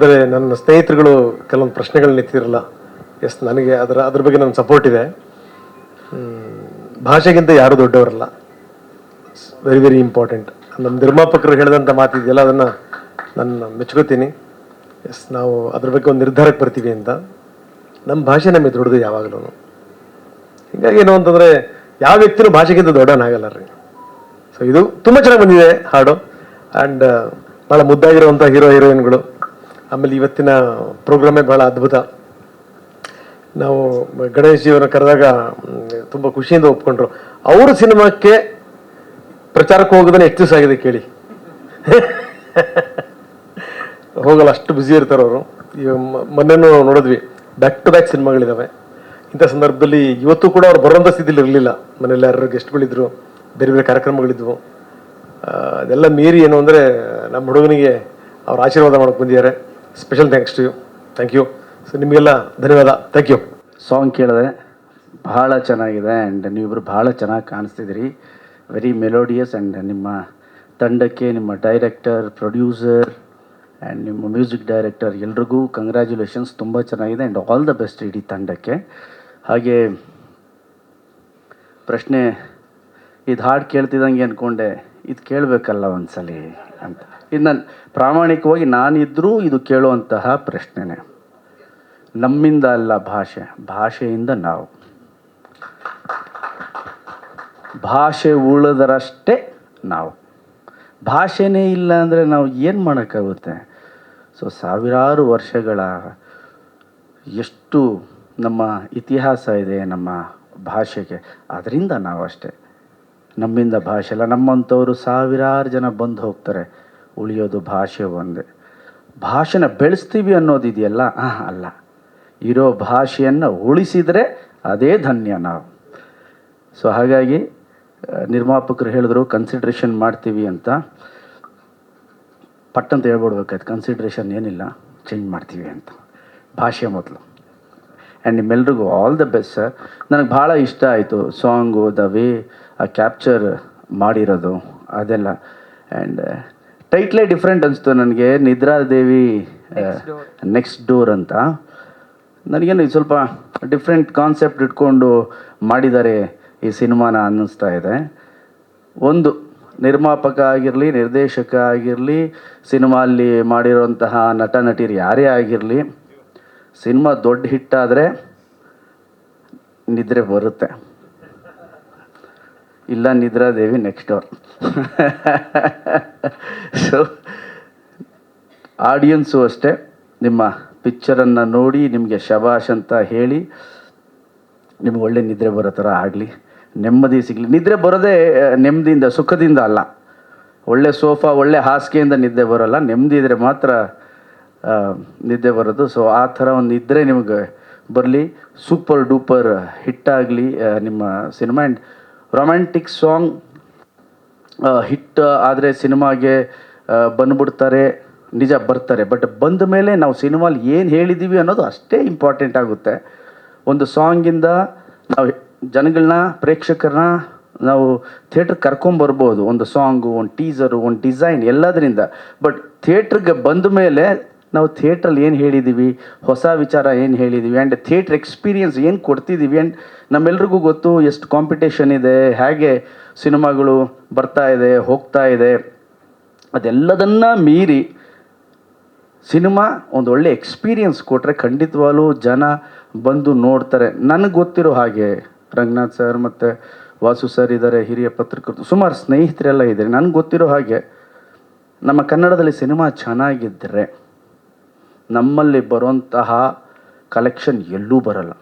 ಆದರೆ ನನ್ನ ಸ್ನೇಹಿತರುಗಳು ಕೆಲವೊಂದು ಪ್ರಶ್ನೆಗಳನ್ನ ಎತ್ತಿರಲ್ಲ ಎಸ್ ನನಗೆ ಅದರ, ಅದ್ರ ಬಗ್ಗೆ ನನ್ನ ಸಪೋರ್ಟ್ ಇದೆ. ಭಾಷೆಗಿಂತ ಯಾರು ದೊಡ್ಡವರಲ್ಲ. ವೆರಿ ವೆರಿ ಇಂಪಾರ್ಟೆಂಟ್ ನಮ್ಮ ನಿರ್ಮಾಪಕರು ಹೇಳಿದಂಥ ಮಾತಿದೆಯಲ್ಲ ಅದನ್ನು ನಾನು ಮೆಚ್ಕೋತೀನಿ. ಎಸ್ ನಾವು ಅದ್ರ ಬಗ್ಗೆ ಒಂದು ನಿರ್ಧಾರಕ್ಕೆ ಬರ್ತೀವಿ ಅಂತ. ನಮ್ಮ ಭಾಷೆ ನಮಗೆ ದೊಡ್ಡದು ಯಾವಾಗಲೂ ಹೀಗಾಗಿ ಏನು ಅಂತಂದರೆ, ಯಾವ ವ್ಯಕ್ತಿನೂ ಭಾಷೆಗಿಂತ ದೊಡ್ಡವನಾಗಲ್ಲ ರೀ. ಸೊ ಇದು ತುಂಬ ಚೆನ್ನಾಗಿ ಬಂದಿದೆ, ಹಾಡು. ಆ್ಯಂಡ್ ಭಾಳ ಮುದ್ದಾಗಿರುವಂಥ ಹೀರೋ, ಹೀರೋಯಿನ್ಗಳು. ಆಮೇಲೆ ಇವತ್ತಿನ ಪ್ರೋಗ್ರಾಮೇ ಭಾಳ ಅದ್ಭುತ. ನಾವು ಗಣೇಶ್ ಜೀವನ ಕರೆದಾಗ ತುಂಬ ಖುಷಿಯಿಂದ ಒಪ್ಕೊಂಡ್ರು. ಅವ್ರ ಸಿನಿಮಾಕ್ಕೆ ಪ್ರಚಾರಕ್ಕೆ ಹೋಗೋದನ್ನ ಎಷ್ಟು ದಿವಸ ಆಗಿದೆ ಕೇಳಿ? ಹೋಗಲ್ಲ, ಅಷ್ಟು ಬ್ಯುಸಿ ಇರ್ತಾರೆ ಅವರು. ಈಗ ನೋಡಿದ್ವಿ ಬ್ಯಾಕ್ ಟು ಬ್ಯಾಕ್ ಸಿನಿಮಾಗಳಿದ್ದಾವೆ ಇಂಥ ಸಂದರ್ಭದಲ್ಲಿ ಇವತ್ತು ಕೂಡ ಅವ್ರು ಬರೋಂಥ ಸ್ಥಿತಿಲಿ ಇರಲಿಲ್ಲ. ಮನೇಲಿ ಯಾರು ಗೆಸ್ಟ್ಗಳಿದ್ರು ಬೇರೆ ಬೇರೆ ಕಾರ್ಯಕ್ರಮಗಳಿದ್ವು. ಅದೆಲ್ಲ ಮೀರಿ ಏನು ಅಂದರೆ ನಮ್ಮ ಹುಡುಗನಿಗೆ ಅವ್ರು ಆಶೀರ್ವಾದ ಮಾಡೋಕೆ ಬಂದಿದ್ದಾರೆ. Special thanks to you thank you so ನಿಮಗೆಲ್ಲ ಧನ್ಯವಾದ. ಥ್ಯಾಂಕ್ ಯು ಸಾಂಗ್ ಕೇಳಿದೆ ಭಾಳ ಚೆನ್ನಾಗಿದೆ ಆ್ಯಂಡ್ ನೀವಿಬ್ಬರು ಭಾಳ ಚೆನ್ನಾಗಿ ಕಾಣಿಸ್ತಿದ್ರಿ ವೆರಿ ಮೆಲೋಡಿಯಸ್ ಆ್ಯಂಡ್ ನಿಮ್ಮ ತಂಡಕ್ಕೆ ನಿಮ್ಮ ಡೈರೆಕ್ಟರ್ ಪ್ರೊಡ್ಯೂಸರ್ ಆ್ಯಂಡ್ ನಿಮ್ಮ ಮ್ಯೂಸಿಕ್ ಡೈರೆಕ್ಟರ್ ಎಲ್ರಿಗೂ ಕಂಗ್ರ್ಯಾಚುಲೇಷನ್ಸ್ ತುಂಬ ಚೆನ್ನಾಗಿದೆ ಆ್ಯಂಡ್ ಆಲ್ ದ ಬೆಸ್ಟ್ ಇಡೀ ತಂಡಕ್ಕೆ. ಹಾಗೆ ಪ್ರಶ್ನೆ, ಇದು ಹಾಡು ಕೇಳ್ತಿದ್ದಂಗೆ ಅಂದ್ಕೊಂಡೆ ಇದು ಕೇಳಬೇಕಲ್ಲ ಒಂದ್ಸಲಿ ಅಂತ. ಇದು ನಾನು ಪ್ರಾಮಾಣಿಕವಾಗಿ ನಾನಿದ್ದರೂ ಇದು ಕೇಳುವಂತಹ ಪ್ರಶ್ನೆನೇ. ನಮ್ಮಿಂದ ಅಲ್ಲ ಭಾಷೆ, ಭಾಷೆಯಿಂದ ನಾವು. ಭಾಷೆ ಉಳಿದರಷ್ಟೇ ನಾವು. ಭಾಷೆನೇ ಇಲ್ಲ ಅಂದರೆ ನಾವು ಏನು ಮಾಡೋಕ್ಕಾಗುತ್ತೆ? ಸೊ ಸಾವಿರಾರು ವರ್ಷಗಳ ಎಷ್ಟು ನಮ್ಮ ಇತಿಹಾಸ ಇದೆ ನಮ್ಮ ಭಾಷೆಗೆ, ಅದರಿಂದ ನಾವು ಅಷ್ಟೇ ನಮ್ಮಿಂದ ಭಾಷೆ ಅಲ್ಲ ನಮ್ಮಂಥವರು ಸಾವಿರಾರು ಜನ ಬಂದು ಹೋಗ್ತಾರೆ. ಉಳಿಯೋದು ಭಾಷೆ ಒಂದೇ. ಭಾಷೆನ ಬೆಳೆಸ್ತೀವಿ ಅನ್ನೋದಿದೆಯಲ್ಲ ಅಲ್ಲ. ಇರೋ ಭಾಷೆಯನ್ನು ಉಳಿಸಿದರೆ ಅದೇ ಧನ್ಯ ನಾವು. ಸೊ ಹಾಗಾಗಿ ನಿರ್ಮಾಪಕರು ಹೇಳಿದ್ರು ಕನ್ಸಿಡ್ರೇಷನ್ ಮಾಡ್ತೀವಿ ಅಂತ. ಪಟ್ಟಂತ ಹೇಳ್ಬಿಡ್ಬೇಕಾಯ್ತು ಕನ್ಸಿಡ್ರೇಷನ್ ಏನಿಲ್ಲ ಚೇಂಜ್ ಮಾಡ್ತೀವಿ ಅಂತ. ಭಾಷೆ ಮೊದಲು. ಆ್ಯಂಡ್ ನಿಮ್ಮೆಲ್ರಿಗೂ ಆಲ್ ದ ಬೆಸ್ಟ್ ಸರ್ ನನಗೆ ಭಾಳ ಇಷ್ಟ ಆಯಿತು ಸಾಂಗು ದ ವೇ ಆ ಕ್ಯಾಪ್ಚರ್ ಮಾಡಿರೋದು, ಅದೆಲ್ಲ. ಆ್ಯಂಡ್ ಟೈಟ್ಲೇ ಡಿಫ್ರೆಂಟ್ ಅನಿಸ್ತು ನನಗೆ ನಿದ್ರಾದೇವಿ ನೆಕ್ಸ್ಟ್ ಡೋರ್ ಅಂತ. ನನಗೇನು ಇದು ಸ್ವಲ್ಪ ಡಿಫ್ರೆಂಟ್ ಕಾನ್ಸೆಪ್ಟ್ ಇಟ್ಕೊಂಡು ಮಾಡಿದ್ದಾರೆ ಈ ಸಿನಿಮಾನ ಅನ್ನಿಸ್ತಾ ಇದೆ. ಒಂದು ನಿರ್ಮಾಪಕ ಆಗಿರಲಿ ನಿರ್ದೇಶಕ ಆಗಿರಲಿ ಸಿನಿಮಾಲ್ಲಿ ಮಾಡಿರೋಂತಹ ನಟ ನಟಿಯರು ಯಾರೇ ಆಗಿರಲಿ ಸಿನಿಮಾ ದೊಡ್ಡ ಹಿಟ್ಟಾದರೆ ನಿದ್ರೆ ಬರುತ್ತೆ. ಇಲ್ಲ Nidradevi next door so audience ಅಷ್ಟೇ. ನಿಮ್ಮ ಪಿಕ್ಚರನ್ನು ನೋಡಿ, ನಿಮಗೆ ಶಬಾಷ್ ಅಂತ ಹೇಳಿ, ನಿಮ್ಗೆ ಒಳ್ಳೆ ನಿದ್ರೆ ಬರೋ ಥರ ಆಗಲಿ. ನೆಮ್ಮದಿ ಸಿಗಲಿ. ನಿದ್ರೆ ಬರೋದೇ ನೆಮ್ಮದಿಯಿಂದ, ಸುಖದಿಂದ ಅಲ್ಲ. ಒಳ್ಳೆ ಸೋಫಾ ಒಳ್ಳೆ ಹಾಸಿಗೆಯಿಂದ ನಿದ್ದೆ ಬರೋಲ್ಲ. ನೆಮ್ಮದಿ ಇದ್ದರೆ ಮಾತ್ರ ನಿದ್ದೆ ಬರೋದು. ಸೊ ಆ ಥರ ಒಂದು ಇದ್ದರೆ ನಿಮಗೆ ಬರಲಿ. ಸೂಪರ್ ಡೂಪರ್ ಹಿಟ್ಟಾಗಲಿ ನಿಮ್ಮ cinema and romantic song hit ಆದರೆ ಸಿನಿಮಾಗೆ ಬಂದುಬಿಡ್ತಾರೆ, ನಿಜ ಬರ್ತಾರೆ. ಬಟ್ ಬಂದ ಮೇಲೆ ನಾವು ಸಿನಿಮಾಲಿ ಏನು ಹೇಳಿದ್ದೀವಿ ಅನ್ನೋದು ಅಷ್ಟೇ ಇಂಪಾರ್ಟೆಂಟ್ ಆಗುತ್ತೆ. ಒಂದು ಸಾಂಗಿಂದ ನಾವು ಜನಗಳನ್ನ ಪ್ರೇಕ್ಷಕರನ್ನ ನಾವು ಥಿಯೇಟ್ರ್ ಕರ್ಕೊಂಬರ್ಬೋದು ಒಂದು ಸಾಂಗು ಒಂದು ಟೀಸರು ಒಂದು ಡಿಸೈನ್ ಎಲ್ಲದರಿಂದ. ಬಟ್ ಥಿಯೇಟ್ರಿಗೆ ಬಂದ ಮೇಲೆ ನಾವು ಥಿಯೇಟ್ರಲ್ಲಿ ಏನು ಹೇಳಿದ್ದೀವಿ ಹೊಸ ವಿಚಾರ ಏನು ಹೇಳಿದ್ದೀವಿ ಆ್ಯಂಡ್ ಥಿಯೇಟ್ರ್ ಎಕ್ಸ್ಪೀರಿಯನ್ಸ್ ಏನು ಕೊಡ್ತಿದ್ದೀವಿ ಆ್ಯಂಡ್ ನಮ್ಮೆಲ್ರಿಗೂ ಗೊತ್ತು ಎಷ್ಟು ಕಾಂಪಿಟೇಷನ್ ಇದೆ, ಹೇಗೆ ಸಿನಿಮಾಗಳು ಬರ್ತಾ ಇದೆ, ಹೋಗ್ತಾ ಇದೆ. ಅದೆಲ್ಲದನ್ನ ಮೀರಿ ಸಿನಿಮಾ ಒಂದು ಒಳ್ಳೆ ಎಕ್ಸ್ಪೀರಿಯನ್ಸ್ ಕೊಟ್ಟರೆ ಖಂಡಿತವಾಗ್ಲೂ ಜನ ಬಂದು ನೋಡ್ತಾರೆ. ನನಗೆ ಗೊತ್ತಿರೋ ಹಾಗೆ ರಂಗನಾಥ್ ಸರ್ ಮತ್ತು ವಾಸು ಸರ್ ಇದ್ದಾರೆ ಹಿರಿಯ ಪತ್ರಕರ್ತರು, ಸುಮಾರು ಸ್ನೇಹಿತರೆಲ್ಲ ಇದ್ದಾರೆ. ನನಗೆ ಗೊತ್ತಿರೋ ಹಾಗೆ ನಮ್ಮ ಕನ್ನಡದಲ್ಲಿ ಸಿನಿಮಾ ಚೆನ್ನಾಗಿದ್ದರೆ ನಮ್ಮಲ್ಲಿ ಬರುವಂತಹ ಕಲೆಕ್ಷನ್ ಎಲ್ಲೂ ಬರಲ್ಲ.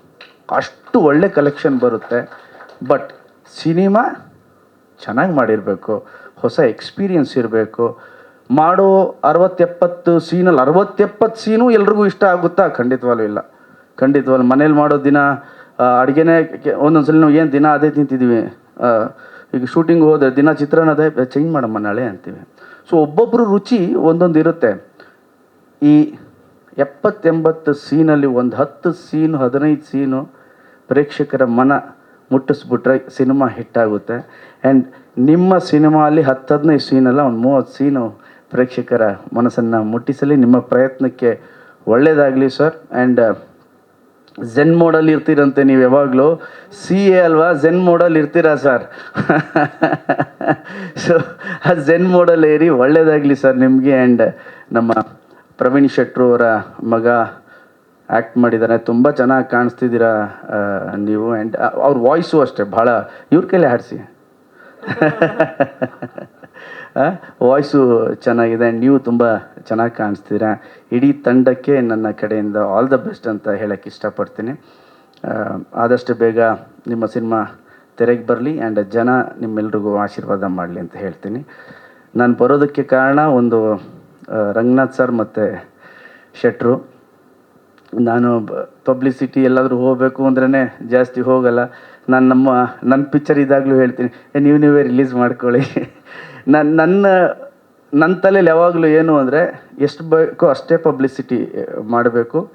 ಅಷ್ಟು ಒಳ್ಳೆ ಕಲೆಕ್ಷನ್ ಬರುತ್ತೆ. ಬಟ್ ಸಿನಿಮಾ ಚೆನ್ನಾಗಿ ಮಾಡಿರಬೇಕು. ಹೊಸ ಎಕ್ಸ್ಪೀರಿಯನ್ಸ್ ಇರಬೇಕು. ಮಾಡೋ ಅರವತ್ತೆಪ್ಪತ್ತು ಸೀನಲ್ಲಿ ಅರವತ್ತೆಪ್ಪತ್ತು ಸೀನು ಎಲ್ರಿಗೂ ಇಷ್ಟ ಆಗುತ್ತಾ? ಖಂಡಿತವಾಗ್ಲೂ ಇಲ್ಲ. ಖಂಡಿತವಾಗ್ಲು ಮನೇಲಿ ಮಾಡೋ ದಿನ ಅಡುಗೆನೇ ಒಂದೊಂದ್ಸಲ ನಾವು ಏನು ದಿನ ಅದೇ ತಿಂತಿದ್ದೀವಿ ಈಗ ಶೂಟಿಂಗ್ ಹೋದರೆ ದಿನ ಚಿತ್ರಾನ್ನ ಅದೇ ಚೇಂಜ್ ಮಾಡಮ್ಮ ನಾಳೆ ಅಂತೀವಿ. ಸೊ ಒಬ್ಬೊಬ್ಬರು ರುಚಿ ಒಂದೊಂದು ಇರುತ್ತೆ ಈ ಎಪ್ಪತ್ತೆಂಬತ್ತು ಸೀನಲ್ಲಿ ಒಂದು ಹತ್ತು ಸೀನು, ಹದಿನೈದು ಸೀನು ಪ್ರೇಕ್ಷಕರ ಮನ ಮುಟ್ಟಿಸ್ಬಿಟ್ರೆ ಸಿನಿಮಾ ಹಿಟ್ಟಾಗುತ್ತೆ ಆ್ಯಂಡ್ ನಿಮ್ಮ ಸಿನಿಮಾಲಿ ಹತ್ತು ಹದಿನೈದು ಸೀನಲ್ಲ, ಒಂದು ಮೂವತ್ತು ಸೀನು ಪ್ರೇಕ್ಷಕರ ಮನಸ್ಸನ್ನು ಮುಟ್ಟಿಸಲಿ. ನಿಮ್ಮ ಪ್ರಯತ್ನಕ್ಕೆ ಒಳ್ಳೆಯದಾಗಲಿ ಸರ್. ಆ್ಯಂಡ್ ಝೆನ್ ಮೋಡಲ್ಲಿ ಇರ್ತೀರಂತೆ ನೀವು ಯಾವಾಗಲೂ. ಸಿ ಎ ಅಲ್ವಾ? ಝೆನ್ ಮೋಡಲ್ ಇರ್ತೀರಾ ಸರ್? ಸೊ ಆ ಝೆನ್ ಮೋಡಲ್ ಏರಿ ಒಳ್ಳೇದಾಗಲಿ ಸರ್ ನಿಮಗೆ. ಆ್ಯಂಡ್ ನಮ್ಮ ಪ್ರವೀಣ್ ಶೆಟ್ರು ಅವರ ಮಗ ಆ್ಯಕ್ಟ್ ಮಾಡಿದ್ದಾರೆ ತುಂಬ ಚೆನ್ನಾಗಿ ಕಾಣಿಸ್ತಿದ್ದೀರ ನೀವು. ಆ್ಯಂಡ್ ಅವ್ರ ವಾಯ್ಸು ಅಷ್ಟೇ, ಭಾಳ, ಇವ್ರ ಕೈಲಿ ಹಾಡಿಸಿ. ವಾಯ್ಸು ಚೆನ್ನಾಗಿದೆ. ಆ್ಯಂಡ್ ನೀವು ತುಂಬ ಚೆನ್ನಾಗಿ ಕಾಣಿಸ್ತೀರಾ. ಇಡೀ ತಂಡಕ್ಕೆ ನನ್ನ ಕಡೆಯಿಂದ ಆಲ್ ದ ಬೆಸ್ಟ್ ಅಂತ ಹೇಳೋಕ್ಕೆ ಇಷ್ಟಪಡ್ತೀನಿ. ಆದಷ್ಟು ಬೇಗ ನಿಮ್ಮ ಸಿನಿಮಾ ತೆರೆಗೆ ಬರಲಿ ಆ್ಯಂಡ್ ಜನ ನಿಮ್ಮೆಲ್ರಿಗೂ ಆಶೀರ್ವಾದ ಮಾಡಲಿ ಅಂತ ಹೇಳ್ತೀನಿ. ನಾನು ಬರೋದಕ್ಕೆ ಕಾರಣ ಒಂದು ರಂಗನಾಥ್ ಸರ್ ಮತ್ತು ಶೆಟ್ರು. ನಾನು ಪಬ್ಲಿಸಿಟಿ ಎಲ್ಲಾದರೂ ಹೋಗಬೇಕು ಅಂದ್ರೇ ಜಾಸ್ತಿ ಹೋಗಲ್ಲ. ನಾನು ನಮ್ಮ ನನ್ನ ಪಿಕ್ಚರ್ ಇದ್ದಾಗಲೂ ಹೇಳ್ತೀನಿ. "ಏ, ನೀವು ನೀವೇ ರಿಲೀಸ್ ಮಾಡ್ಕೊಳ್ಳಿ. ನನ್ನ ನನ್ನ ನನ್ನ ತಲೆಯಲ್ಲಿ ಯಾವಾಗಲೂ ಏನು ಅಂದರೆ ಎಷ್ಟು ಬೇಕೋ ಅಷ್ಟೇ ಪಬ್ಲಿಸಿಟಿ ಮಾಡಬೇಕು.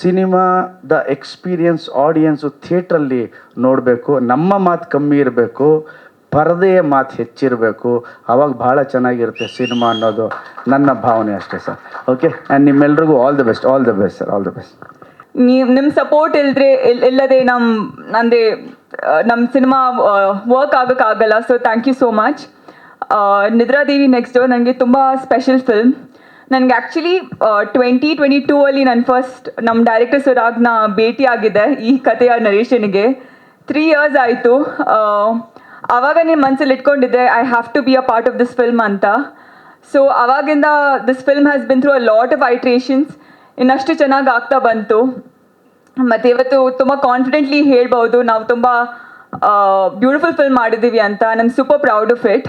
ಸಿನಿಮಾದ ಎಕ್ಸ್ಪೀರಿಯನ್ಸ್ ಆಡಿಯನ್ಸು ಥಿಯೇಟ್ರಲ್ಲಿ ನೋಡಬೇಕು. ನಮ್ಮ ಮಾತು ಕಮ್ಮಿ ಇರಬೇಕು. ಪರದೆಯ ಮಾತು ಹೆಚ್ಚಿರಬೇಕು. ಅವಾಗ ಭಾಳ ಚೆನ್ನಾಗಿರುತ್ತೆ ಸಿನಿಮಾ ಅನ್ನೋದು. ನನ್ನ ಭಾವನೆ ಅಷ್ಟೇ ಸರ್. ಓಕೆ ಆ್ಯಂಡ್ ನಿಮ್ಮೆಲ್ರಿಗೂ all the best all the best sir all the best ನೀವು ನಿಮ್ಮ ಸಪೋರ್ಟ್ ಇಲ್ಲದ್ರೆ ಇಲ್- ಇಲ್ಲದೆ ನಮ್ಮ ಅಂದರೆ ನಮ್ಮ cinema work ಆಗೋಕ್ಕಾಗಲ್ಲ so thank you so much Nidradevi next ನನಗೆ ತುಂಬ ಸ್ಪೆಷಲ್ ಫಿಲ್ಮ್ ನನಗೆ ಆ್ಯಕ್ಚುಲಿ ಟ್ವೆಂಟಿ ಟ್ವೆಂಟಿ ಟೂ ಅಲ್ಲಿ ನನ್ನ ಫಸ್ಟ್ ನಮ್ಮ ಡೈರೆಕ್ಟರ್ ಸುರಾಗ್ನ ಭೇಟಿ ಆಗಿದೆ ಈ ಕಥೆಯ ನರೇಶನಿಗೆ. ತ್ರೀ ಇಯರ್ಸ್ ಆಯಿತು. ಆವಾಗ ನಿಮ್ಮ ಮನಸ್ಸಲ್ಲಿ ಇಟ್ಕೊಂಡಿದ್ದೆ I have to be a part of this film ಅಂತ. ಸೊ ಅವಾಗಿಂದ this film has been through a lot of iterations ಇನ್ನಷ್ಟು ಚೆನ್ನಾಗಿ ಆಗ್ತಾ ಬಂತು. ಮತ್ತು ಇವತ್ತು ತುಂಬ ಕಾನ್ಫಿಡೆಂಟ್ಲಿ ಹೇಳ್ಬೋದು, ನಾವು ತುಂಬ ಬ್ಯೂಟಿಫುಲ್ ಫಿಲ್ಮ್ ಮಾಡಿದ್ದೀವಿ ಅಂತ. ನಾನು ಸೂಪರ್ ಪ್ರೌಡ್ ಆಫ್ ಇಟ್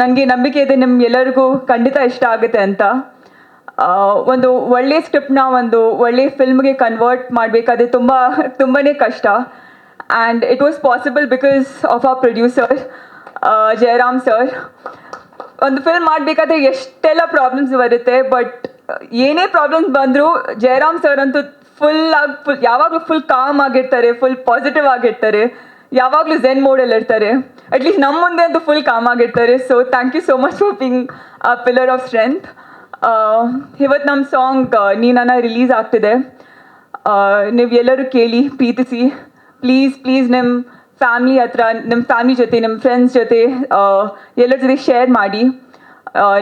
ನನಗೆ ನಂಬಿಕೆ ಇದೆ ನಿಮ್ಮ ಎಲ್ಲರಿಗೂ ಖಂಡಿತ ಇಷ್ಟ ಆಗುತ್ತೆ ಅಂತ. ಒಂದು ಒಳ್ಳೆಯ ಸ್ಕ್ರಿಪ್ಟ್ನ ಒಂದು ಒಳ್ಳೆಯ ಫಿಲ್ಮ್ಗೆ ಕನ್ವರ್ಟ್ ಮಾಡಬೇಕಾದ್ರೆ ತುಂಬ ತುಂಬಾ ಕಷ್ಟ. And it was possible because of ಆ ಪ್ರೊಡ್ಯೂಸರ್ ಜಯರಾಮ್ ಸರ್ ಒಂದು ಫಿಲ್ಮ್ ಮಾಡಬೇಕಾದ್ರೆ ಎಷ್ಟೆಲ್ಲ ಪ್ರಾಬ್ಲಮ್ಸ್ ಬರುತ್ತೆ ಬಟ್ ಏನೇ ಪ್ರಾಬ್ಲಮ್ಸ್ ಬಂದರೂ ಜಯರಾಮ್ ಸರ್ ಅಂತೂ ಫುಲ್ ಆಗಿ ಫುಲ್ ಯಾವಾಗಲೂ ಫುಲ್ ಕಾಮ್ ಆಗಿರ್ತಾರೆ ಫುಲ್ ಪಾಸಿಟಿವ್ ಆಗಿರ್ತಾರೆ. ಯಾವಾಗಲೂ ಝೆನ್ ಮೋಡಲ್ಲಿ ಇರ್ತಾರೆ. ಅಟ್ಲೀಸ್ಟ್ ನಮ್ಮ ಮುಂದೆ ಅಂತೂ ಫುಲ್ ಕಾಮ್ ಆಗಿರ್ತಾರೆ. So thank you so much for being a pillar of strength ಇವತ್ತು ನಮ್ಮ ಸಾಂಗ್ ನೀನನ್ನ ರಿಲೀಸ್ ಆಗ್ತಿದೆ. ನೀವು ಎಲ್ಲರೂ ಕೇಳಿ, ಪ್ರೀತಿಸಿ. ಪ್ಲೀಸ್ ಪ್ಲೀಸ್ ನಿಮ್ಮ ಫ್ಯಾಮಿಲಿ ಹತ್ರ ನಿಮ್ಮ ಫ್ಯಾಮಿಲಿ ಜೊತೆ ನಿಮ್ಮ ಫ್ರೆಂಡ್ಸ್ ಜೊತೆ ಎಲ್ಲರ ಜೊತೆ ಶೇರ್ ಮಾಡಿ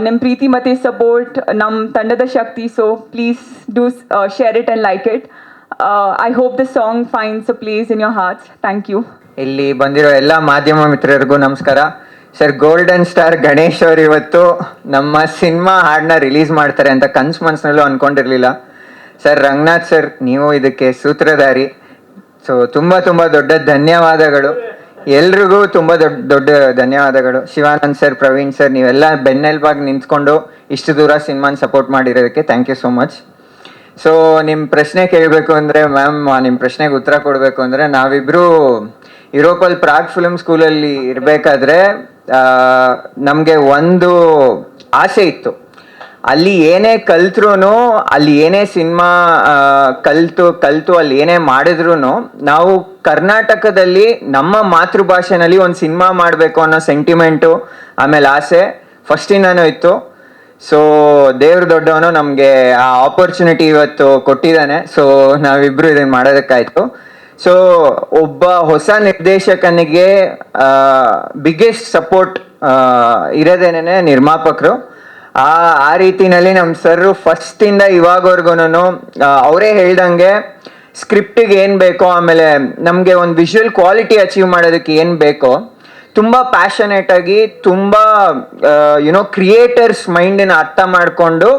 ನಮ್ಮ ಪ್ರೀತಿ ಮತ್ತು ಸಪೋರ್ಟ್ ನಮ್ಮ ತಂಡದ ಶಕ್ತಿ so please do share it and like it I hope the song finds a place in your hearts thank you ಇಲ್ಲಿ ಬಂದಿರೋ ಎಲ್ಲ ಮಾಧ್ಯಮ ಮಿತ್ರರಿಗೂ ನಮಸ್ಕಾರ. ಸರ್ ಗೋಲ್ಡನ್ ಸ್ಟಾರ್ ಗಣೇಶ್ ಅವರು ಇವತ್ತು ನಮ್ಮ ಸಿನಿಮಾ ಹಾಡನ್ನ ರಿಲೀಸ್ ಮಾಡ್ತಾರೆ ಅಂತ ಕನ್ಸು ಮನಸ್ಸಿನಲ್ಲೂ ಅನ್ಕೊಂಡಿರ್ಲಿಲ್ಲ. ಸರ್ ರಂಗನಾಥ್ ಸರ್ ನೀವು ಇದಕ್ಕೆ ಸೂತ್ರಧಾರಿ. ಸೊ ತುಂಬ ತುಂಬ ದೊಡ್ಡ ಧನ್ಯವಾದಗಳು. ಎಲ್ರಿಗೂ ತುಂಬ ದೊಡ್ಡ ದೊಡ್ಡ ಧನ್ಯವಾದಗಳು. ಶಿವಾನಂದ್ ಸರ್, ಪ್ರವೀಣ್ ಸರ್, ನೀವೆಲ್ಲ ಬೆನ್ನೆಲ್ಬಾಗಿ ನಿಂತ್ಕೊಂಡು ಇಷ್ಟು ದೂರ ಸಿನಿಮಾನ support ಮಾಡಿರೋದಕ್ಕೆ thank you so much so ನಿಮ್ಮ ಪ್ರಶ್ನೆ ಕೇಳಬೇಕು ಅಂದರೆ ಮ್ಯಾಮ್ ನಿಮ್ಮ ಪ್ರಶ್ನೆಗೆ ಉತ್ತರ ಕೊಡಬೇಕು ಅಂದರೆ, ನಾವಿಬ್ರು ಯುರೋಪಲ್ ಪ್ರಾಗ್ ಫಿಲ್ಮ್ ಸ್ಕೂಲಲ್ಲಿ ಇರಬೇಕಾದ್ರೆ ನಮಗೆ ಒಂದು ಆಸೆ ಇತ್ತು. ಅಲ್ಲಿ ಏನೇ ಕಲ್ತ್ರು ಅಲ್ಲಿ ಏನೇ ಸಿನಿಮಾ ಕಲ್ತು ಕಲ್ತು ಅಲ್ಲಿ ಏನೇ ಮಾಡಿದ್ರು ನಾವು ಕರ್ನಾಟಕದಲ್ಲಿ ನಮ್ಮ ಮಾತೃಭಾಷೆನಲ್ಲಿ ಒಂದು ಸಿನಿಮಾ ಮಾಡಬೇಕು ಅನ್ನೋ ಸೆಂಟಿಮೆಂಟು ಆಮೇಲೆ ಆಸೆ ಫಸ್ಟಿಂದನೂ ಇತ್ತು. ಸೊ, ದೇವ್ರ ದೊಡ್ಡವನು ನಮಗೆ ಆ ಆಪರ್ಚುನಿಟಿ ಇವತ್ತು ಕೊಟ್ಟಿದ್ದಾನೆ. ಸೊ, ನಾವಿಬ್ರು ಇದನ್ನ ಮಾಡೋದಕ್ಕಾಯ್ತು. ಸೊ, ಒಬ್ಬ ಹೊಸ ನಿರ್ದೇಶಕನಿಗೆ ಬಿಗ್ಗೆಸ್ಟ್ ಸಪೋರ್ಟ್ ಇರೋದೇನೆ ನಿರ್ಮಾಪಕರು. ಆ ಆ ರೀತಿನಲ್ಲಿ ನಮ್ಮ ಸರ್ ಫಸ್ಟಿಂದ ಇವಾಗವರೆಗೂ ಅವರೇ ಹೇಳ್ದಂಗೆ ಸ್ಕ್ರಿಪ್ಟಿಗೆ ಏನು ಬೇಕೋ, ಆಮೇಲೆ ನಮಗೆ ಒಂದು ವಿಷುವಲ್ ಕ್ವಾಲಿಟಿ ಅಚೀವ್ ಮಾಡೋದಕ್ಕೆ ಏನು ಬೇಕೋ, ತುಂಬ ಪ್ಯಾಷನೇಟ್ ಆಗಿ, ತುಂಬ ಯುನೋ ಕ್ರಿಯೇಟರ್ಸ್ ಮೈಂಡನ್ನ ಅರ್ಥ ಮಾಡಿಕೊಂಡು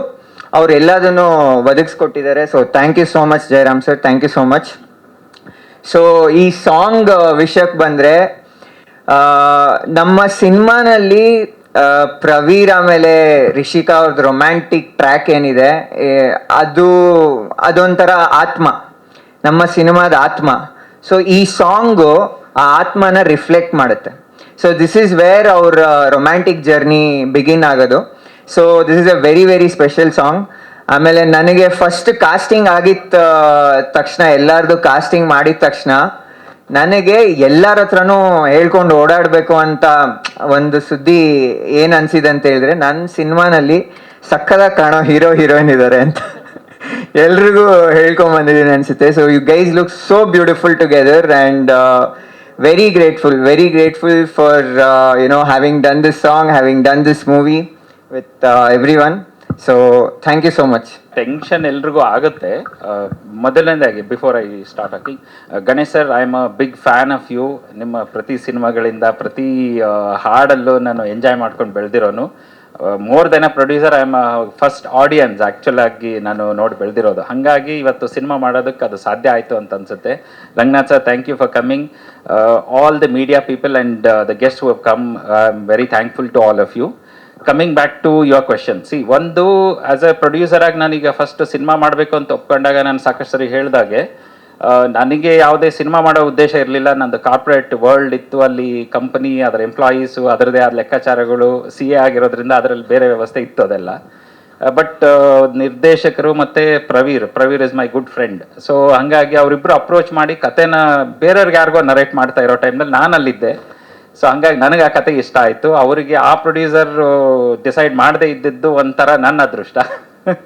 ಅವ್ರು ಎಲ್ಲದನ್ನು ಒದಗಿಸ್ಕೊಟ್ಟಿದ್ದಾರೆ. So thank you so much Jayaram sir thank you so much so ಈ ಸಾಂಗ್ ವಿಷಯಕ್ಕೆ ಬಂದರೆ ನಮ್ಮ ಸಿನಿಮಾನಲ್ಲಿ ಪ್ರವೀರ್ ಆಮೇಲೆ ರಿಷಿಕಾ ಅವ್ರದ್ದು ರೊಮ್ಯಾಂಟಿಕ್ ಟ್ರ್ಯಾಕ್ ಏನಿದೆ ಅದು, ಅದೊಂಥರ ಆತ್ಮ, ನಮ್ಮ ಸಿನಿಮಾದ ಆತ್ಮ. ಸೊ ಈ ಸಾಂಗು ಆ ಆತ್ಮನ ರಿಫ್ಲೆಕ್ಟ್ ಮಾಡುತ್ತೆ. ಸೊ ದಿಸ್ ಈಸ್ ವೇರ್ ಅವ್ರ ರೊಮ್ಯಾಂಟಿಕ್ ಜರ್ನಿ ಬಿಗಿನ್ ಆಗೋದು. So this is a very very special song ಆಮೇಲೆ ನನಗೆ ಫಸ್ಟ್ ಕಾಸ್ಟಿಂಗ್ ಆಗಿದ್ದ ತಕ್ಷಣ, ಎಲ್ಲರದು ಕಾಸ್ಟಿಂಗ್ ಮಾಡಿದ ತಕ್ಷಣ ನನಗೆ ಎಲ್ಲರ ಹತ್ರನೂ ಹೇಳ್ಕೊಂಡು ಓಡಾಡಬೇಕು ಅಂತ ಒಂದು ಸುದ್ದಿ ಏನ್ ಅನ್ಸಿದೆ ಅಂತ ಹೇಳಿದ್ರೆ ನನ್ನ ಸಿನಿಮಾನಲ್ಲಿ ಸಕ್ಕದಾಗಿ ಕಾಣೋ ಹೀರೋ, ಹೀರೋಯಿನ್ ಇದ್ದಾರೆ ಅಂತ. ಎಲ್ರಿಗೂ ಹೇಳ್ಕೊಂಡ್ ಬಂದಿದ್ದೀನಿ ಅನ್ಸುತ್ತೆ. So you guys look so beautiful together and very grateful very grateful for you know having done this song having done this movie with everyone so thank you so much tension ಎಲ್ರಿಗೂ ಆಗುತ್ತೆ. ಮೊದಲನೇದಾಗಿ before I start hockey Ganesh sir I am a big fan of you ನಿಮ್ಮ ಪ್ರತಿ ಸಿನಿಮಾಗಳಿಂದ, ಪ್ರತಿ ಹಾಡಲ್ಲೂ ನಾನು enjoy ಮಾಡ್ಕೊಂಡು ಬೆಳೆದಿರೋನು. More than a producer I am first audience actual ಆಗಿ ನಾನು ನೋಡಿ ಬೆಳೆದಿರೋದು. ಹಾಗಾಗಿ ಇವತ್ತು ಸಿನಿಮಾ ಮಾಡೋದಕ್ಕೆ ಅದು ಸಾಧ್ಯ ಆಯಿತು ಅಂತ ಅನ್ಸುತ್ತೆ. Ranganath sir thank you for coming all the media people and the guest who come I am very thankful to all of you coming back to your question see ಒಂದು ಆಸ್ ಎ ಪ್ರೊಡ್ಯೂಸರ್ ಆಗಿ ನಾನೀಗ first cinema ಮಾಡಬೇಕು ಅಂತ ಒಪ್ಕೊಂಡಾಗ ನಾನು ಸಾಕಷ್ಟು ಸರಿ ಹೇಳಿದಾಗೆ ನನಗೆ ಯಾವುದೇ ಸಿನಿಮಾ ಮಾಡೋ ಉದ್ದೇಶ ಇರಲಿಲ್ಲ. ನಂದು ಕಾರ್ಪೊರೇಟ್ ವರ್ಲ್ಡ್ ಇತ್ತು. ಅಲ್ಲಿ ಕಂಪನಿ ಅದರ ಎಂಪ್ಲಾಯೀಸು ಅದರದೇ ಆದ ಲೆಕ್ಕಾಚಾರಗಳು ಸಿ ಎ ಆಗಿರೋದ್ರಿಂದ ಅದರಲ್ಲಿ ಬೇರೆ ವ್ಯವಸ್ಥೆ ಇತ್ತು ಅದೆಲ್ಲ. ಬಟ್ ನಿರ್ದೇಶಕರು ಮತ್ತು Praveer Praveer is my good friend so ಹಾಗಾಗಿ ಅವರಿಬ್ಬರು ಅಪ್ರೋಚ್ ಮಾಡಿ ಕತೆನ ಬೇರೆಯವ್ರಿಗೆ ಯಾರಿಗೋ ನರೇಟ್ ಮಾಡ್ತಾ ಇರೋ ಟೈಮ್ನಲ್ಲಿ ನಾನು ಅಲ್ಲಿದ್ದೆ ಸೊ ಹಂಗಾಗಿ ನನಗೆ ಆ ಕತೆ ಇಷ್ಟ ಆಯಿತು. ಅವರಿಗೆ ಆ ಪ್ರೊಡ್ಯೂಸರ್ ಡಿಸೈಡ್ ಮಾಡದೇ ಇದ್ದಿದ್ದು ಒಂಥರ ನನ್ನ ಅದೃಷ್ಟ.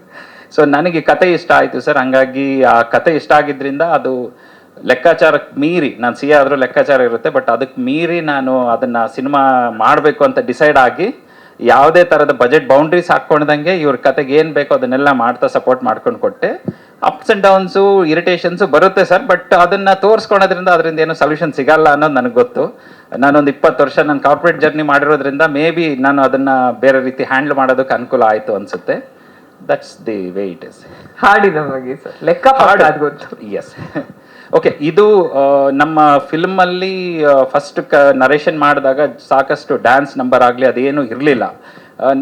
ಸೊ ನನಗೆ ಕತೆ ಇಷ್ಟ ಆಯಿತು ಸರ್. ಹಂಗಾಗಿ ಆ ಕತೆ ಇಷ್ಟ ಆಗಿದ್ದರಿಂದ ಅದು ಲೆಕ್ಕಾಚಾರಕ್ಕೆ ಮೀರಿ, ನಾನು ಸಿ ಆದರೂ ಲೆಕ್ಕಾಚಾರ ಇರುತ್ತೆ ಬಟ್ ಅದಕ್ಕೆ ಮೀರಿ ನಾನು ಅದನ್ನು ಸಿನಿಮಾ ಮಾಡಬೇಕು ಅಂತ ಡಿಸೈಡ್ ಆಗಿ ಯಾವುದೇ ಥರದ ಬಜೆಟ್ ಬೌಂಡ್ರೀಸ್ ಹಾಕ್ಕೊಂಡಂಗೆ ಇವ್ರ ಕತೆಗೆ ಏನು ಬೇಕೋ ಅದನ್ನೆಲ್ಲ ಮಾಡ್ತಾ ಸಪೋರ್ಟ್ ಮಾಡ್ಕೊಂಡು ಕೊಟ್ಟೆ. ಅಪ್ಸ್ ಆ್ಯಂಡ್ ಡೌನ್ಸು ಇರಿಟೇಷನ್ಸು ಬರುತ್ತೆ ಸರ್ ಬಟ್ ಅದನ್ನು ತೋರಿಸ್ಕೊಳೋದ್ರಿಂದ ಅದರಿಂದ ಏನು ಸೊಲ್ಯೂಷನ್ ಸಿಗಲ್ಲ ಅನ್ನೋದು ನನಗೆ ಗೊತ್ತು. ನಾನೊಂದು ಇಪ್ಪತ್ತು ವರ್ಷ ನಾನು ಕಾರ್ಪೊರೇಟ್ ಜರ್ನಿ ಮಾಡಿರೋದ್ರಿಂದ ಮೇ ಬಿ ನಾನು ಅದನ್ನು ಬೇರೆ ರೀತಿ ಹ್ಯಾಂಡಲ್ ಮಾಡೋದಕ್ಕೆ ಅನುಕೂಲ ಆಯಿತು ಅನಿಸುತ್ತೆ. That's the way it is ಹಾಡಿ ಬಗ್ಗೆ ಸರ್ ಲೆಕ್ಕ ಗೊತ್ತು. ಎಸ್ ಓಕೆ ಇದು ನಮ್ಮ ಫಿಲ್ಮಲ್ಲಿ ಫಸ್ಟ್ ಕ ನರೇಷನ್ ಮಾಡಿದಾಗ ಸಾಕಷ್ಟು ಡ್ಯಾನ್ಸ್ ನಂಬರ್ ಆಗಲಿ ಅದೇನು ಇರಲಿಲ್ಲ.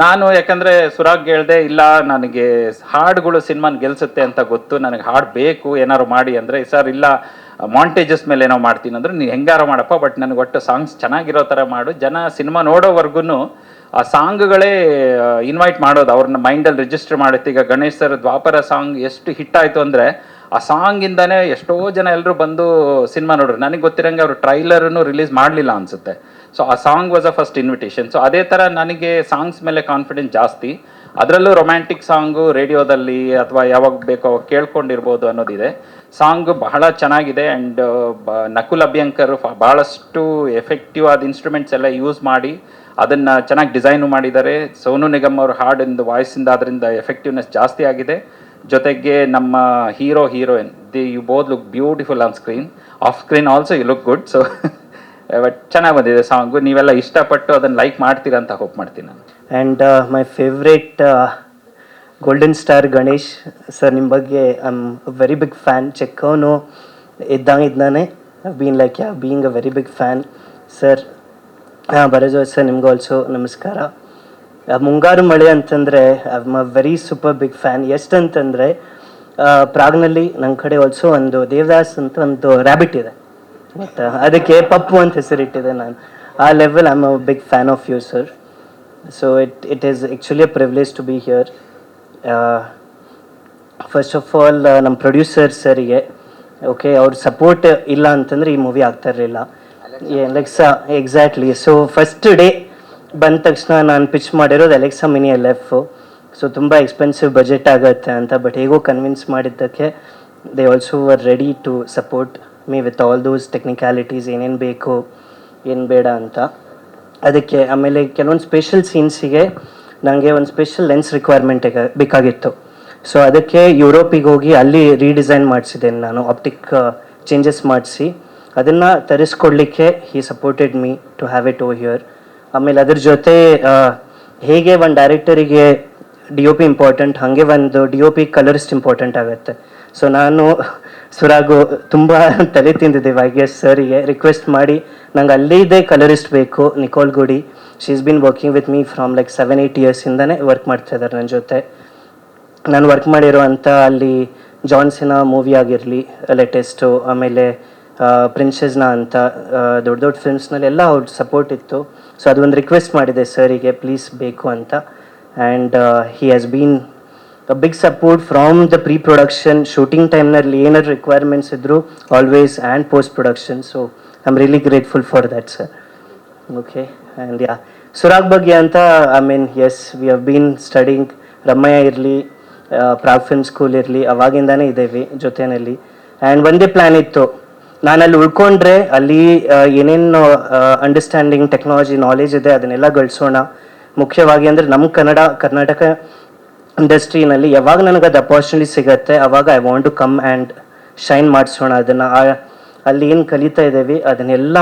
ನಾನು ಯಾಕಂದರೆ ಸುರಾಗ್ ಹೇಳ್ದೆ ಇಲ್ಲ ನನಗೆ ಹಾಡುಗಳು ಸಿನಿಮಾನ ಗೆಲ್ಸುತ್ತೆ ಅಂತ ಗೊತ್ತು ನನಗೆ ಹಾಡು ಬೇಕು ಏನಾದ್ರು ಮಾಡಿ ಅಂದರೆ ಸರ್ ಇಲ್ಲ ಮಾಂಟೇಜಸ್ ಮೇಲೆ ಏನೋ ಮಾಡ್ತೀನಿ ಅಂದ್ರೆ ನೀನು ಹೆಂಗಾರ ಮಾಡಪ್ಪ ಬಟ್ ನನಗೆ ಒಟ್ಟು ಸಾಂಗ್ಸ್ ಚೆನ್ನಾಗಿರೋ ಥರ ಮಾಡು. ಜನ ಸಿನಿಮಾ ನೋಡೋವರೆಗೂ ಆ ಸಾಂಗ್ಗಳೇ ಇನ್ವೈಟ್ ಮಾಡೋದು. ಅವ್ರನ್ನ ಮೈಂಡಲ್ಲಿ ರಿಜಿಸ್ಟರ್ ಮಾಡುತ್ತೆ. ಈಗ ಗಣೇಶ್ ಸರ್ ದ್ವಾಪರ ಸಾಂಗ್ ಎಷ್ಟು ಹಿಟ್ ಆಯಿತು ಅಂದರೆ ಆ ಸಾಂಗಿಂದನೇ ಎಷ್ಟೋ ಜನ ಎಲ್ಲರೂ ಬಂದು ಸಿನಿಮಾ ನೋಡ್ರು ನನಗೆ ಗೊತ್ತಿರಂಗೆ ಅವರು ಟ್ರೈಲರನ್ನು ರಿಲೀಸ್ ಮಾಡಲಿಲ್ಲ ಅನಿಸುತ್ತೆ. ಸೊ ಆ song was a first invitation so ಅದೇ ಥರ ನನಗೆ ಸಾಂಗ್ಸ್ ಮೇಲೆ ಕಾನ್ಫಿಡೆನ್ಸ್ ಜಾಸ್ತಿ. ಅದರಲ್ಲೂ ರೊಮ್ಯಾಂಟಿಕ್ ಸಾಂಗು ರೇಡಿಯೋದಲ್ಲಿ ಅಥವಾ ಯಾವಾಗ ಬೇಕೋ ಕೇಳ್ಕೊಂಡಿರ್ಬೋದು ಅನ್ನೋದಿದೆ. ಸಾಂಗ್ ಬಹಳ ಚೆನ್ನಾಗಿದೆ ಆ್ಯಂಡ್ ನಕುಲ್ ಅಭ್ಯಂಕರ್ ಭಾಳಷ್ಟು ಎಫೆಕ್ಟಿವ್ ಆದ ಇನ್ಸ್ಟ್ರೂಮೆಂಟ್ಸ್ ಎಲ್ಲ ಯೂಸ್ ಮಾಡಿ ಅದನ್ನು ಚೆನ್ನಾಗಿ ಡಿಸೈನು ಮಾಡಿದ್ದಾರೆ. ಸೋನು ನಿಗಮ್ ಅವ್ರ ಹಾಡಿಂದ ವಾಯ್ಸಿಂದ ಅದರಿಂದ ಎಫೆಕ್ಟಿವ್ನೆಸ್ ಜಾಸ್ತಿ ಆಗಿದೆ. ಜೊತೆಗೆ ನಮ್ಮ hero heroine the you both look beautiful on screen off screen also you look good so but ಚೆನ್ನಾಗಿ ಬಂದಿದೆ ಸಾಂಗು ನೀವೆಲ್ಲ ಇಷ್ಟಪಟ್ಟು ಅದನ್ನು ಲೈಕ್ ಮಾಡ್ತೀರಾ ಅಂತ ಹೋಪ್ ಮಾಡ್ತೀನಿ ನಾನು. And my favourite golden star Ganesh sir ನಿಮ್ಮ ಬಗ್ಗೆ I am very big fan ಚೆಕ್ಕವನು ಇದ್ದಂಗೆ ಇದ್ದಾನೆ been like ya being a very big fan sir ಹಾಂ ಬರೋಜೋ ಸರ್ ನಿಮ್ಗೆ ಆಲ್ಸೋ ನಮಸ್ಕಾರ. ಮುಂಗಾರು ಮಳೆ ಅಂತಂದರೆ I am a very super big fan ಎಷ್ಟಂತಂದರೆ ಪ್ರಾಗ್ನಲ್ಲಿ ನನ್ನ ಕಡೆ ಆಲ್ಸೋ ಒಂದು ದೇವದಾಸ್ ಅಂತ ಒಂದು ರ್ಯಾಬಿಟ್ ಇದೆ. ಗೊತ್ತಾ ಅದಕ್ಕೆ ಪಪ್ಪು ಅಂತ ಹೆಸರಿಟ್ಟಿದೆ ನಾನು. ಆ level I am a big fan of you sir so it it is actually a privilege to be here first of all ನಮ್ಮ ಪ್ರೊಡ್ಯೂಸರ್ ಸರಿಗೆ ಓಕೆ ಅವ್ರ ಸಪೋರ್ಟ್ ಇಲ್ಲ ಅಂತಂದ್ರೆ ಈ ಮೂವಿ ಆಗ್ತಾ ಇರಲಿಲ್ಲ. Alexa exactly so first day ಬಂದ ತಕ್ಷಣ ನಾನು ಪಿಚ್ ಮಾಡಿರೋದು Alexa mini L F so ತುಂಬ ಎಕ್ಸ್ಪೆನ್ಸಿವ್ ಬಜೆಟ್ ಆಗುತ್ತೆ ಅಂತ ಬಟ್ ಹೇಗೋ ಕನ್ವಿನ್ಸ್ ಮಾಡಿದ್ದಕ್ಕೆ they also were ready to support me with all those technicalities ಏನೇನು ಬೇಕು ಏನು ಬೇಡ ಅಂತ. ಅದಕ್ಕೆ ಆಮೇಲೆ ಕೆಲವೊಂದು ಸ್ಪೆಷಲ್ ಸೀನ್ಸಿಗೆ ನನಗೆ ಒಂದು ಸ್ಪೆಷಲ್ ಲೆನ್ಸ್ ರಿಕ್ವೈರ್ಮೆಂಟ್ ಬೇಕಾಗಿತ್ತು. ಸೊ ಅದಕ್ಕೆ ಯುರೋಪಿಗೆ ಹೋಗಿ ಅಲ್ಲಿ ರೀಡಿಸೈನ್ ಮಾಡಿಸಿದ್ದೇನೆ ನಾನು ಆಪ್ಟಿಕ್ ಚೇಂಜಸ್ ಮಾಡಿಸಿ. ಅದನ್ನು ತರಿಸ್ಕೊಡ್ಲಿಕ್ಕೆ he supported me to have it oh here ಆಮೇಲೆ ಅದ್ರ ಜೊತೆ ಹೇಗೆ ಒಂದು ಡೈರೆಕ್ಟರಿಗೆ ಡಿ ಒ ಪಿ ಇಂಪಾರ್ಟೆಂಟ್ ಹಾಗೆ ಒಂದು D O P colourist important ಆಗುತ್ತೆ. ಸೊ ನಾನು ಸುರಾಗು ತುಂಬ ತಲೆ ತಿಂದಿದ್ದೀವಿ. ಐ ಗೆಸ್ ಸರಿಗೆ ರಿಕ್ವೆಸ್ಟ್ ಮಾಡಿ. ನಂಗೆ ಅಲ್ಲಿದೆ ಕಲರಿಸ್ಟ್ ಬೇಕು Nicole Goody she is been working with me from like seven eight ಇಯರ್ಸಿಂದನೇ work ಮಾಡ್ತಾ ಇದ್ದಾರೆ ನನ್ನ ಜೊತೆ. ನಾನು ವರ್ಕ್ ಮಾಡಿರುವಂಥ ಅಲ್ಲಿ ಜಾನ್ಸಿನ ಮೂವಿ ಆಗಿರಲಿ ಲೇಟೆಸ್ಟು ಆಮೇಲೆ ಪ್ರಿನ್ಸೆಸ್ನ ಅಂತ ದೊಡ್ಡ ದೊಡ್ಡ ಫಿಲ್ಮ್ಸ್ನಲ್ಲಿ ಎಲ್ಲ ಅವ್ರ ಸಪೋರ್ಟ್ ಇತ್ತು. ಸೊ ಅದೊಂದು ರಿಕ್ವೆಸ್ಟ್ ಮಾಡಿದೆ ಸರಿಗೆ ಪ್ಲೀಸ್ ಬೇಕು ಅಂತ. And he has been big support from the pre production shooting ಟೈಮ್ನಲ್ಲಿ ಏನಾದ್ರು ರಿಕ್ವೈರ್ಮೆಂಟ್ಸ್ ಇದ್ದರು always and post production so I am really grateful for that sir okay and ya Surag ಬಗ್ಗೆ ಅಂತ I mean as we have been studying Ramaiah ಇರಲಿ Prague film school ಇರಲಿ ಅವಾಗಿಂದಾನೇ ಇದ್ದೇವೆ ಜೊತೆಯಲ್ಲಿ. And ಒಂದೇ ಪ್ಲ್ಯಾನ್ ಇತ್ತು. ನಾನು ಅಲ್ಲಿ ಉಳ್ಕೊಂಡ್ರೆ ಅಲ್ಲಿ ಏನೇನು ಅಂಡರ್ಸ್ಟ್ಯಾಂಡಿಂಗ್ ಟೆಕ್ನಾಲಜಿ ನಾಲೆಜ್ ಇದೆ, ಅದನ್ನೆಲ್ಲ ಗಳಿಸೋಣ. ಮುಖ್ಯವಾಗಿ ಅಂದರೆ ನಮ್ಮ ಕನ್ನಡ, ಕರ್ನಾಟಕ ಇಂಡಸ್ಟ್ರಿನಲ್ಲಿ ಯಾವಾಗ ನನಗೆ ಅದು ಅಪಾರ್ಚುನಿಟಿ ಸಿಗತ್ತೆ, ಅವಾಗ I want to come and shine ಮಾಡಿಸೋಣ. ಅದನ್ನು ಅಲ್ಲಿ ಏನು ಕಲಿತಾ ಇದ್ದೀವಿ, ಅದನ್ನೆಲ್ಲ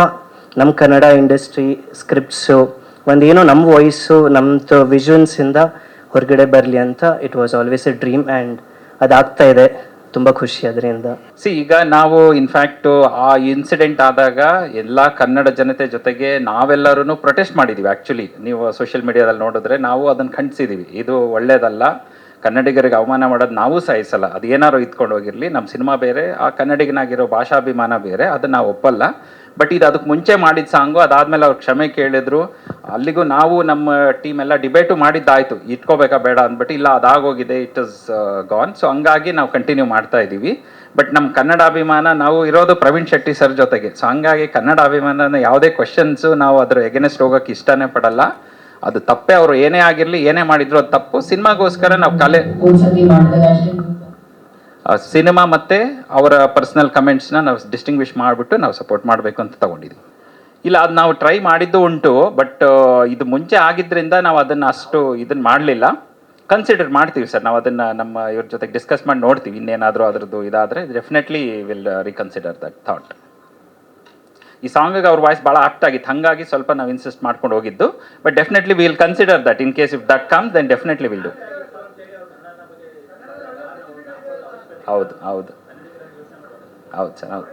ನಮ್ಮ ಕನ್ನಡ ಇಂಡಸ್ಟ್ರಿ ಸ್ಕ್ರಿಪ್ಟ್ಸು ಒಂದೇನೋ ನಮ್ಮ ವಾಯ್ಸು ನಮ್ಮದು ವಿಷನ್ಸಿಂದ ಹೊರಗಡೆ ಬರಲಿ ಅಂತ it was always a dream and ಅದಾಗ್ತಾ ಇದೆ. ತುಂಬ ಖುಷಿ ಅದರಿಂದ. ಸಿ, ಈಗ ನಾವು ಇನ್ಫ್ಯಾಕ್ಟ್ ಆ ಇನ್ಸಿಡೆಂಟ್ ಆದಾಗ ಎಲ್ಲ ಕನ್ನಡ ಜನತೆ ಜೊತೆಗೆ ನಾವೆಲ್ಲರೂ ಪ್ರೊಟೆಸ್ಟ್ ಮಾಡಿದೀವಿ ಆಕ್ಚುಲಿ ನೀವು ಸೋಷಿಯಲ್ ಮೀಡಿಯಾದಲ್ಲಿ ನೋಡಿದ್ರೆ ನಾವು ಅದನ್ನು ಖಂಡಿಸಿದೀವಿ. ಇದು ಒಳ್ಳೇದಲ್ಲ. ಕನ್ನಡಿಗರಿಗೆ ಅವಮಾನ ಮಾಡೋದು ನಾವು ಸಹಿಸಲ್ಲ. ಅದು ಏನಾರು ಇತ್ಕೊಂಡು ಹೋಗಿರಲಿ ನಮ್ಮ ಸಿನಿಮಾ ಬೇರೆ, ಆ ಕನ್ನಡಿಗನಾಗಿರೋ ಭಾಷಾಭಿಮಾನ ಬೇರೆ, ಅದನ್ನ ನಾವು ಒಪ್ಪಲ್ಲ. ಬಟ್ ಇದು ಅದಕ್ಕೆ ಮುಂಚೆ ಮಾಡಿದ ಸಾಂಗು, ಅದಾದ್ಮೇಲೆ ಅವ್ರು ಕ್ಷಮೆ ಕೇಳಿದ್ರು. ಅಲ್ಲಿಗೂ ನಾವು ನಮ್ಮ ಟೀಮ್ ಎಲ್ಲ ಡಿಬೇಟು ಮಾಡಿದ್ದಾಯ್ತು. ಇಟ್ಕೋಬೇಕಾ ಬೇಡ ಅಂದ್ಬಿಟ್ಟು, ಇಲ್ಲ, ಅದಾಗೋಗಿದೆ ಇಟ್ ಇಸ್ ಗಾನ್ ಸೊ ಹಂಗಾಗಿ ನಾವು ಕಂಟಿನ್ಯೂ ಮಾಡ್ತಾ ಇದ್ದೀವಿ. ಬಟ್ ನಮ್ಮ ಕನ್ನಡ ಅಭಿಮಾನ ನಾವು ಇರೋದು ಪ್ರವೀಣ್ ಶೆಟ್ಟಿ ಸರ್ ಜೊತೆಗೆ. ಸೊ ಹಂಗಾಗಿ ಕನ್ನಡ ಅಭಿಮಾನನ ಯಾವುದೇ ಕ್ವಶನ್ಸು ನಾವು ಅದ್ರ ಎಗೆನೆಸ್ಟ್ ಹೋಗೋಕೆ ಇಷ್ಟನೇ ಪಡಲ್ಲ. ಅದು ತಪ್ಪೇ, ಅವರು ಏನೇ ಆಗಿರಲಿ, ಏನೇ ಮಾಡಿದ್ರು ಅದು ತಪ್ಪು. ಸಿನಿಮಾಗೋಸ್ಕರ ನಾವು ಕಲೆ ಸಿನಿಮಾ ಮತ್ತೆ ಅವರ ಪರ್ಸ್ನಲ್ ಕಮೆಂಟ್ಸ್ನ ನಾವು ಡಿಸ್ಟಿಂಗ್ವಿಷ್ ಮಾಡಿಬಿಟ್ಟು ನಾವು ಸಪೋರ್ಟ್ ಮಾಡಬೇಕು ಅಂತ ತಗೊಂಡಿದ್ವಿ. ಇಲ್ಲ, ಅದು ನಾವು ಟ್ರೈ ಮಾಡಿದ್ದು ಉಂಟು, ಬಟ್ ಇದು ಮುಂಚೆ ಆಗಿದ್ರಿಂದ ನಾವು ಅದನ್ನು ಅಷ್ಟು ಇದನ್ನ ಮಾಡಲಿಲ್ಲ. ಕನ್ಸಿಡರ್ ಮಾಡ್ತೀವಿ ಸರ್, ನಾವು ಅದನ್ನು ನಮ್ಮ ಇವ್ರ ಜೊತೆಗೆ ಡಿಸ್ಕಸ್ ಮಾಡಿ ನೋಡ್ತೀವಿ, ಇನ್ನೇನಾದರೂ ಅದರದ್ದು ಇದಾದರೆ, definitely will reconsider that thought ಈ ಸಾಂಗಿಗೆ ಅವ್ರ ವಾಯ್ಸ್ ಭಾಳ ಆಕ್ಟ್ ಆಗಿತ್ತು, ಹಾಗಾಗಿ ಸ್ವಲ್ಪ ನಾವು ಇನ್ಸಿಸ್ಟ್ ಮಾಡ್ಕೊಂಡು ಹೋಗಿದ್ದು, but definitely will consider that in case if that come then definitely will do ಹೌದು ಹೌದು. ಹೌದು ಸರ್, ಹೌದು.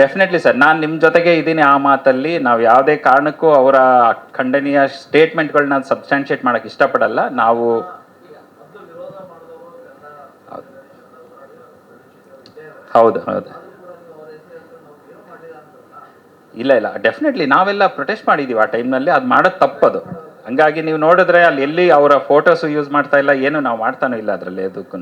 ಡೆಫಿನೆಟ್ಲಿ ಸರ್, ನಾನು ನಿಮ್ಮ ಜೊತೆಗೆ ಇದ್ದೀನಿ ಆ ಮಾತಲ್ಲಿ. ನಾವು ಯಾವುದೇ ಕಾರಣಕ್ಕೂ ಅವರ ಖಂಡನೀಯ ಸ್ಟೇಟ್ಮೆಂಟ್ಗಳನ್ನ ಸಬ್ಸ್ಟ್ಯಾನ್ಷಿಯೇಟ್ ಮಾಡೋಕ್ಕೆ ಇಷ್ಟಪಡಲ್ಲ. ನಾವು ಹೌದು ಹೌದು. ಇಲ್ಲ ಇಲ್ಲ ಡೆಫಿನೆಟ್ಲಿ ನಾವೆಲ್ಲ ಪ್ರೊಟೆಸ್ಟ್ ಮಾಡಿದ್ದೀವಿ ಆ ಟೈಮ್ನಲ್ಲಿ ಅದು ಮಾಡೋದು ತಪ್ಪದು. ಹಂಗಾಗಿ ನೀವು ನೋಡಿದ್ರೆ ಅಲ್ಲಿ ಎಲ್ಲಿ ಅವರ ಫೋಟೋಸು ಯೂಸ್ ಮಾಡ್ತಾ ಇಲ್ಲ, ಏನು ನಾವು ಮಾಡ್ತಾನೂ ಇಲ್ಲ ಅದರಲ್ಲಿ ಅದಕ್ಕೂ